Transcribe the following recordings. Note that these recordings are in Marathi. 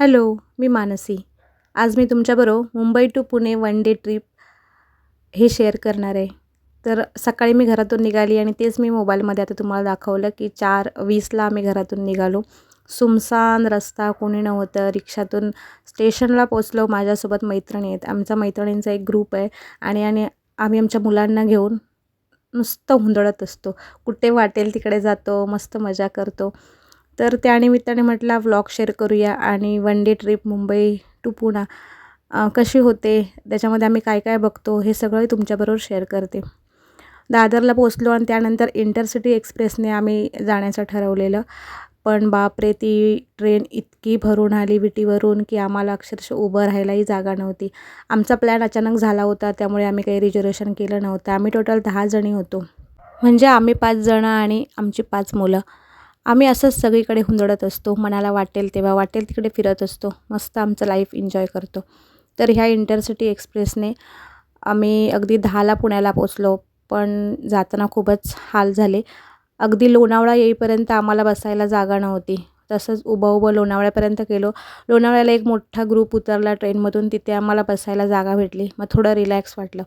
हॅलो मी मानसी. आज मी तुमच्याबरोबर Mumbai to Pune one day trip हे शेअर करणार आहे. तर सकाळी मी घरातून निघाली आणि तेच मी मोबाईलमध्ये आता तुम्हाला दाखवलं की चार वीसला आम्ही घरातून निघालो. सुमसान रस्ता कोणी नव्हतं रिक्षातून स्टेशनला पोचलो माझ्यासोबत मैत्रिणी आहेत. आमचा मैत्रिणींचा एक ग्रुप आहे आणि आणि आम्ही आमच्या मुलांना घेऊन नुसतं हुंदडत असतो. कुठे वाटेल तिकडे जातो मस्त मजा करतो. तर त्यानिमित्ताने म्हटलं व्लॉग शेअर करूया आणि one day trip Mumbai to Pune. कशी होते त्याच्यामध्ये आम्ही काय काय बघतो हे सगळं तुमच्याबरोबर शेअर करते. दादरला पोचलो आणि त्यानंतर इंटरसिटी एक्सप्रेसने आम्ही जाण्याचं ठरवलेलं. पण बापरे ती ट्रेन इतकी भरून आली विटीवरून की आम्हाला अक्षरशः उभं राहायलाही जागा नव्हती. आमचा प्लॅन अचानक झाला होता त्यामुळे आम्ही काही रिझर्वेशन केलं नव्हतं. आम्ही टोटल दहा जणी होतो. म्हणजे आम्ही पाच जणं आणि आमची पाच मुलं. आम्ही असंच सगळीकडे हुंदडत असतो. मनाला वाटेल तेव्हा वाटेल तिकडे फिरत असतो. मस्त आमचं लाईफ एन्जॉय करतो. तर ह्या इंटरसिटी एक्सप्रेसने आम्ही अगदी दहाला पुण्याला पोचलो पण जाताना खूपच हाल झाले. अगदी लोणावळा येईपर्यंत आम्हाला बसायला जागा नव्हती. तसंच उभं उभं लोणावळ्यापर्यंत गेलो. लोणावळ्याला एक मोठा ग्रुप उतरला ट्रेनमधून तिथे आम्हाला बसायला जागा भेटली. मग थोडं रिलॅक्स वाटलं.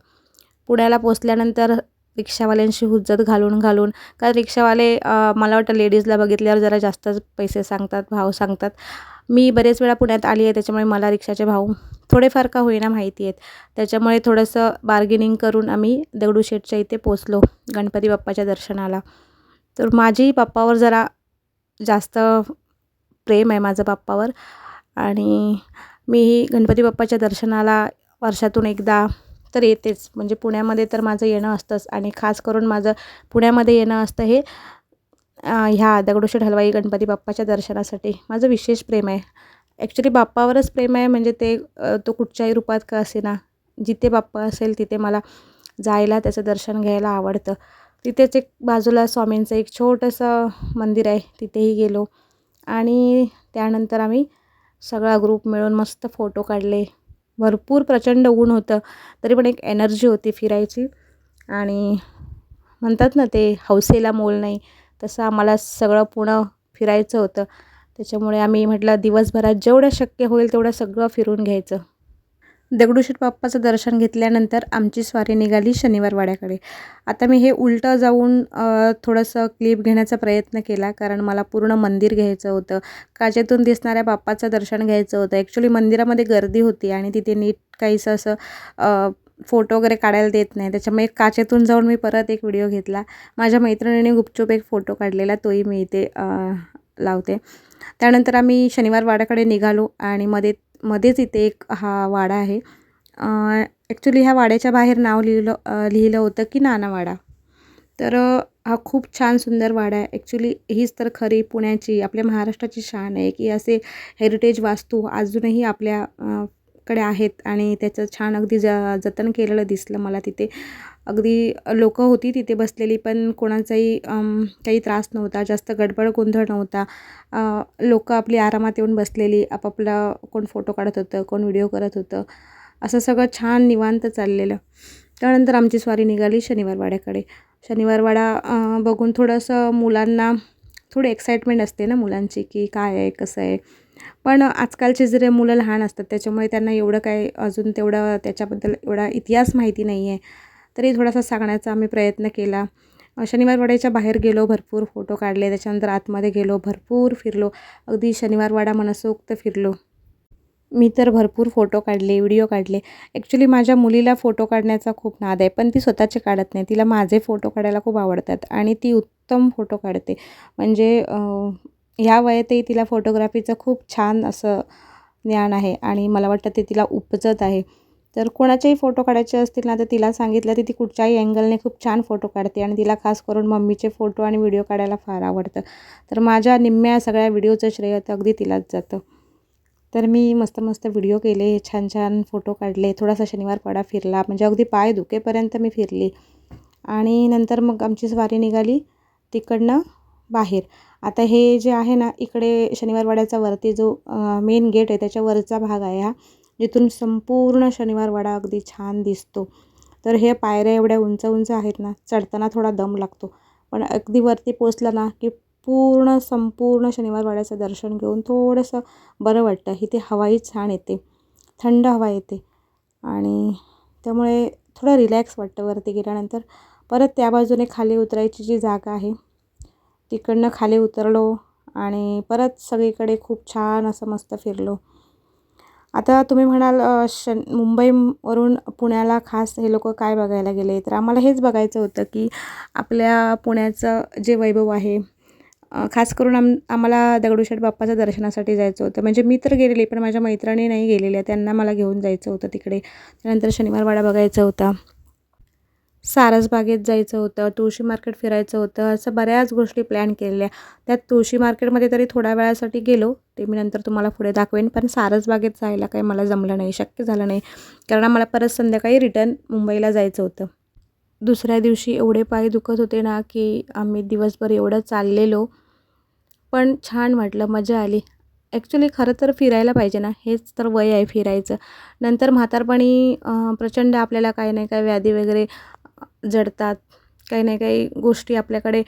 पुण्याला पोचल्यानंतर रिक्षावाल्यांशी हुज्जत घालून घालून. कारण रिक्षावाले मला वाटतं लेडीजला बघितल्यावर जरा जास्तच पैसे सांगतात भाव सांगतात. मी बरेच वेळा पुण्यात आली आहे त्याच्यामुळे मला रिक्षाचे भाव थोडेफार का होईना माहिती आहेत. त्याच्यामुळे थोडंसं बार्गेनिंग करून आम्ही दगडूशेठच्या इथे पोचलो गणपती बाप्पाच्या दर्शनाला. तर माझी पप्पावर जरा जास्त प्रेम आहे माझं पप्पावर आणि मीही गणपती बाप्पाच्या दर्शनाला वर्षातून एकदा तर येतेच. म्हणजे पुण्यामध्ये तर माझं येणं असतंच आणि खास करून माझं पुण्यामध्ये येणं असतं हे ह्या दगडूशेठ हलवाई गणपती बाप्पाच्या दर्शनासाठी. माझं विशेष प्रेम आहे. ॲक्च्युली बाप्पावरच प्रेम आहे म्हणजे ते तो कुठच्याही रूपात का असेना जिथे बाप्पा असेल तिथे मला जायला त्याचं दर्शन घ्यायला आवडतं. तिथेच एक बाजूला स्वामींचं एक छोटंसं मंदिर आहे तिथेही गेलो. आणि त्यानंतर आम्ही सगळा ग्रुप मिळून मस्त फोटो काढले. भरपूर प्रचंड ऊन होतं. तरी पण एक एनर्जी होती फिरायची. आणि म्हणतात ना ते हौसेला मोल नाही. तसं आम्हाला सगळं पुणं फिरायचं होतं. त्याच्यामुळे आम्ही म्हटलं दिवसभरात जेवढं शक्य होईल तेवढं सगळं फिरून घ्यायचं. दगडूशेठ बाप्पाचं दर्शन घेतल्यानंतर आमची स्वारी निघाली शनिवार वाड्याकडे आता मी हे उलटं जाऊन थोडंसं क्लिप घेण्याचा प्रयत्न केला कारण मला पूर्ण मंदिर घ्यायचं होतं. काचेतून दिसणाऱ्या बाप्पाचं दर्शन घ्यायचं होतं. ॲक्च्युली मंदिरामध्ये गर्दी होती आणि तिथे नीट काहीसं असं फोटो वगैरे काढायला देत नाही. त्याच्यामुळे काचेतून जाऊन मी परत एक व्हिडिओ घेतला. माझ्या मैत्रिणीने गुपचूप एक फोटो काढलेला तोही मी इथे लावते. त्यानंतर आम्ही शनिवार वाड्याकडे निघालो आणि मध्ये मध्येच इथे एक हा वाडा आहे. ॲक्च्युली ह्या वाड्याच्या बाहेर नाव लिहिलं लिहिलं होतं की नानावाडा. तर हा खूप छान सुंदर वाडा आहे. ॲक्च्युली हीच तर खरी पुण्याची आपल्या महाराष्ट्राची शान आहे की असे हेरिटेज वास्तू अजूनही आपल्या कडे आहेत आणि त्याचं छान अगदी ज जतन केलेलं दिसलं मला तिथे. अगदी लोकं होती तिथे बसलेली पण कोणाचाही काही त्रास नव्हता जास्त गडबड गोंधळ नव्हता. लोकं आपली आरामात येऊन बसलेली आपापला कोण फोटो काढत होतं कोण व्हिडिओ करत होतं असं सगळं छान निवांत चाललेलं. त्यानंतर आमची स्वारी निघाली शनिवारवाड्याकडे. शनिवारवाडा बघून थोडंसं मुलांना थोडी एक्साइटमेंट असते ना मुलांची की काय आहे कसं आहे? पण आजकालचे जरे मुलं लहान असतात त्याच्यामुळे त्यांना एवढं काय अजून तेवढं त्याच्याबद्दल एवढा इतिहास माहिती नाही आहे तरी थोडासा सांगण्याचा आम्ही प्रयत्न केला. शनिवारवाड्याच्या बाहेर गेलो भरपूर फोटो काढले. त्याच्यानंतर आतमध्ये गेलो भरपूर फिरलो. अगदी शनिवारवाडा मनसोक्त फिरलो. मी तर भरपूर फोटो काढले व्हिडिओ काढले. ॲक्च्युली माझ्या मुलीला फोटो काढण्याचा खूप नाद आहे पण ती स्वतःचे काढत नाही. तिला माझे फोटो काढायला खूप आवडतात आणि ती उत्तम फोटो काढते. म्हणजे ह्या वयातही तिला फोटोग्राफीचं खूप छान असं ज्ञान आहे आणि मला वाटतं ते तिला उपजत आहे. तर कोणाचेही फोटो काढायचे असतील ना तर तिला सांगितलं तर ती कुठच्याही अँगलने खूप छान फोटो काढते आणि तिला खास करून मम्मीचे फोटो आणि व्हिडिओ काढायला फार आवडतं. तर माझ्या निम्म्या सगळ्या व्हिडिओचं श्रेय तर अगदी तिलाच जातं. तर मी मस्त मस्त व्हिडिओ केले छान छान फोटो काढले. थोडासा शनिवार पाडा फिरला म्हणजे अगदी पाय दुखेपर्यंत मी फिरली. आणि नंतर मग आमची स्वारी निघाली तिकडनं बाहेर. आता हे जे आहे ना इकडे शनिवारवाड्याचा वरती जो मेन गेट आहे त्याच्या वरचा भाग आहे हा. जिथून संपूर्ण शनिवारवाडा अगदी छान दिसतो. तर हे पायऱ्या एवढ्या उंच उंच आहेत ना चढताना थोडा दम लागतो. पण अगदी वरती पोचला ना की पूर्ण संपूर्ण शनिवारवाड्याचं दर्शन घेऊन थोडंसं बरं वाटतं. इथे हवाही छान येते. थंड हवा येते. आणि त्यामुळे थोडं रिलॅक्स वाटतं वरती गेल्यानंतर. परत त्या बाजूने खाली उतरायची जी जागा आहे तिकडनं खाली उतरलो आणि परत सगळीकडे खूप छान असं मस्त फिरलो. आता तुम्ही म्हणाल शन मुंबईवरून पुण्याला खास हे लोक काय बघायला गेले? तर आम्हाला हेच बघायचं होतं की आपल्या पुण्याचं जे वैभव आहे खास करून आम आम्हाला दगडूशेठ बाप्पाच्या दर्शनासाठी जायचं होतं. म्हणजे मी तर गेलेली पण माझ्या मैत्रिणी नाही गेलेल्या त्यांना मला घेऊन जायचं होतं तिकडे. त्यानंतर शनिवारवाडा बघायचा होता. सारसबागेत जायचं होतं तुळशी मार्केट फिरायचं होतं असं बऱ्याच गोष्टी प्लॅन केलेल्या त्यात तुळशी मार्केटमध्ये तरी थोड्या वेळासाठी गेलो ते मी नंतर तुम्हाला पुढे दाखवेन. पण सारसबागेत जायला काही मला जमलं नाही शक्य झालं नाही. कारण मला परत संध्याकाळी रिटर्न मुंबईला जायचं होतं. दुसऱ्या दिवशी एवढे पाय दुखत होते ना की आम्ही दिवसभर एवढं चाललेलो. पण छान वाटलं मजा आली. ॲक्च्युली खरं तर फिरायला पाहिजे ना हेच तर वय आहे फिरायचं. नंतर म्हातारपणी प्रचंड आपल्याला काही नाही काय व्याधी वगैरे जडतात. काही नाही काही गोष्टी आपल्याकडे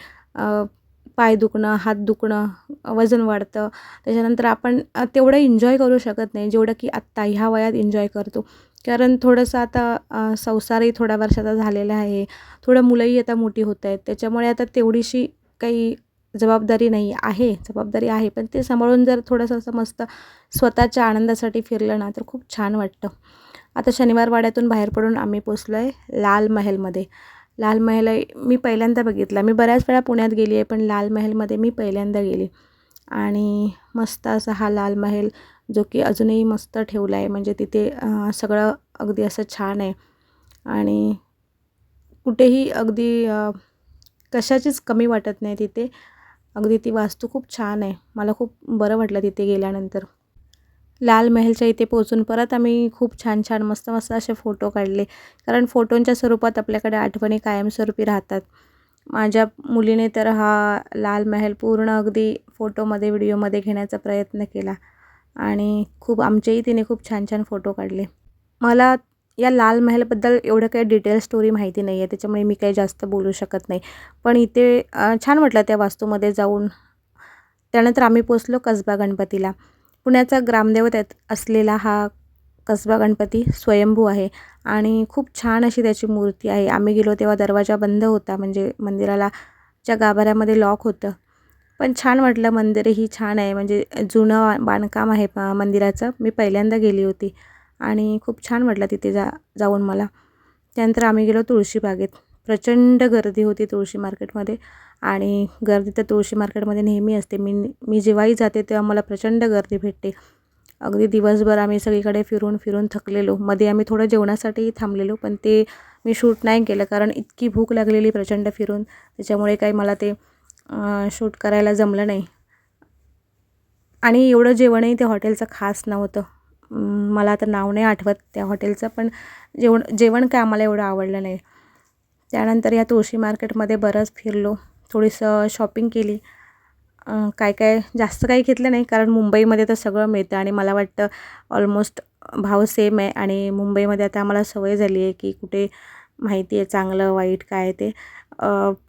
पाय दुखणं हात दुखणं वजन वाढतं. त्याच्यानंतर आपण तेवढं एन्जॉय करू शकत नाही जेवढं की आत्ता ह्या वयात एन्जॉय करतो. कारण थोडंसं आता संसारही थोड्या वर्षाचा झालेला आहे. थोडं मुलंही आता मोठी होत आहेत. त्याच्यामुळे आता तेवढीशी काही जबाबदारी नाही आहे. जबाबदारी आहे पण ते सांभाळून जर थोडंसं असं मस्त स्वतःच्या आनंदासाठी फिरलं ना तर खूप छान वाटतं. आता शनिवार वाड्यातून बाहेर पडून आम्ही पोचलो आहे लाल महलमध्ये. लाल महल मी पहिल्यांदा बघितला. मी बऱ्याच वेळा पुण्यात गेली आहे पण लाल महलमध्ये मी पहिल्यांदा गेली. आणि मस्त असा हा लाल महल जो की अजूनही मस्त ठेवला आहे म्हणजे तिथे सगळं अगदी असं छान आहे. आणि कुठेही अगदी कशाचीच कमी वाटत नाही तिथे. अगदी ती वास्तू खूप छान आहे. मला खूप बरं वाटलं तिथे गेल्यानंतर. लाल महलच्या इथे पोचून परत आम्ही खूप छान छान मस्त मस्त असे फोटो काढले. कारण फोटोंच्या स्वरूपात आपल्याकडे आठवणी कायमस्वरूपी राहतात. माझ्या मुलीने तर हा लाल महल पूर्ण अगदी फोटोमध्ये व्हिडिओमध्ये घेण्याचा प्रयत्न केला. आणि खूप आमच्याही तिने खूप छान छान फोटो काढले. मला या लाल महलबद्दल एवढं काही डिटेल स्टोरी माहिती नाही आहे त्याच्यामुळे मी काही जास्त बोलू शकत नाही. पण इथे छान वाटलं त्या वास्तूमध्ये जाऊन. त्यानंतर आम्ही पोचलो कसबा गणपतीला. पुण्याचा ग्रामदेवत असलेला हा कसबा गणपती स्वयंभू आहे. आणि खूप छान अशी त्याची मूर्ती आहे. आम्ही गेलो तेव्हा दरवाजा बंद होता. म्हणजे मंदिराला च्या गाभाऱ्यामध्ये लॉक होतं. पण छान वाटलं. मंदिरही छान आहे. म्हणजे जुनं बांधकाम आहे मंदिराचं. मी पहिल्यांदा गेली होती. आणि खूप छान वाटलं तिथे जा जाऊन मला. त्यानंतर आम्ही गेलो तुळशीबागेत. प्रचंड गर्दी होती तुळशी मार्केटमध्ये. आणि गर्दी तर तुळशी मार्केटमध्ये नेहमी असते. मी मी जेव्हाही जाते तेव्हा मला प्रचंड गर्दी भेटते. अगदी दिवसभर आम्ही सगळीकडे फिरून फिरून थकलेलो. मध्ये आम्ही थोडं जेवणासाठीही थांबलेलो पण ते मी शूट नाही केलं. कारण इतकी भूक लागलेली प्रचंड फिरून. त्याच्यामुळे काही मला ते शूट करायला जमलं नाही. आणि एवढं जेवणही त्या हॉटेलचं खास नव्हतं. मला आता नाव नाही आठवत त्या हॉटेलचं पण जेवण जेवण काय आम्हाला एवढं आवडलं नाही. त्यानंतर या तुळशी मार्केटमध्ये बरंच फिरलो. थोडीसं शॉपिंग केली. काय काय जास्त काही घेतलं नाही कारण मुंबईमध्ये तर सगळं मिळतं आणि मला वाटतं ऑलमोस्ट भाव सेम आहे आणि मुंबईमध्ये आता आम्हाला सवय झाली आहे की कुठे माहिती आहे चांगलं वाईट काय ते.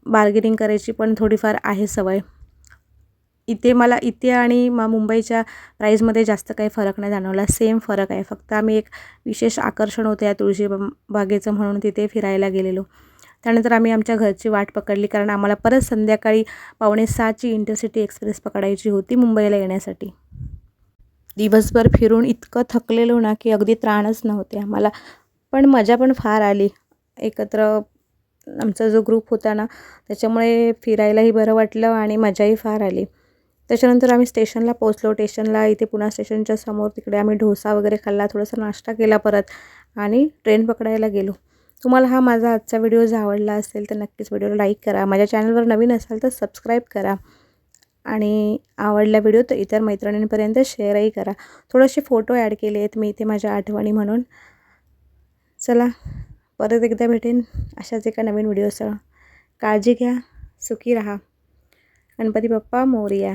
बार्गेनिंग करायची पण थोडीफार आहे सवय. इथे मला इथे आणि म मुंबईच्या प्राईजमध्ये जास्त काही फरक नाही जाणवला. सेम फरक आहे. फक्त आम्ही एक विशेष आकर्षण होतं या तुळशी बागेचं म्हणून तिथे फिरायला गेलेलो. त्यानंतर आम्ही आमच्या घरची वाट पकडली कारण आम्हाला परत संध्याकाळी पावणे सहाची इंटरसिटी एक्सप्रेस पकडायची होती मुंबईला येण्यासाठी. दिवसभर फिरून इतकं थकलेलो ना की अगदी त्राणच नव्हते आम्हाला. पण मजा पण फार आली. एकत्र आमचा जो ग्रुप होता ना त्याच्यामुळे फिरायलाही बरं वाटलं आणि मजाही फार आली. त्याच्यानंतर आम्ही स्टेशनला पोचलो स्टेशनला इथे पुणा स्टेशनच्या समोर तिकडे आम्ही डोसा वगैरे खाल्ला थोडासा नाश्ता केला परत आणि ट्रेन पकडायला गेलो. तुम्हाला हा माझा आजचा व्हिडिओ जर आवडला असेल तर नक्कीच व्हिडिओला लाईक करा. माझ्या चॅनलवर नवीन असाल तर सबस्क्राईब करा आणि आवडला व्हिडिओ तर इतर मैत्रिणींपर्यंत शेअरही करा. थोडेसे फोटो ॲड केले आहेत. मी इथे माझ्या आठवणी म्हणून. चला परत एकदा भेटेन अशाच एका नवीन व्हिडिओसह. काळजी घ्या सुखी राहा. गणपती बाप्पा मोरिया.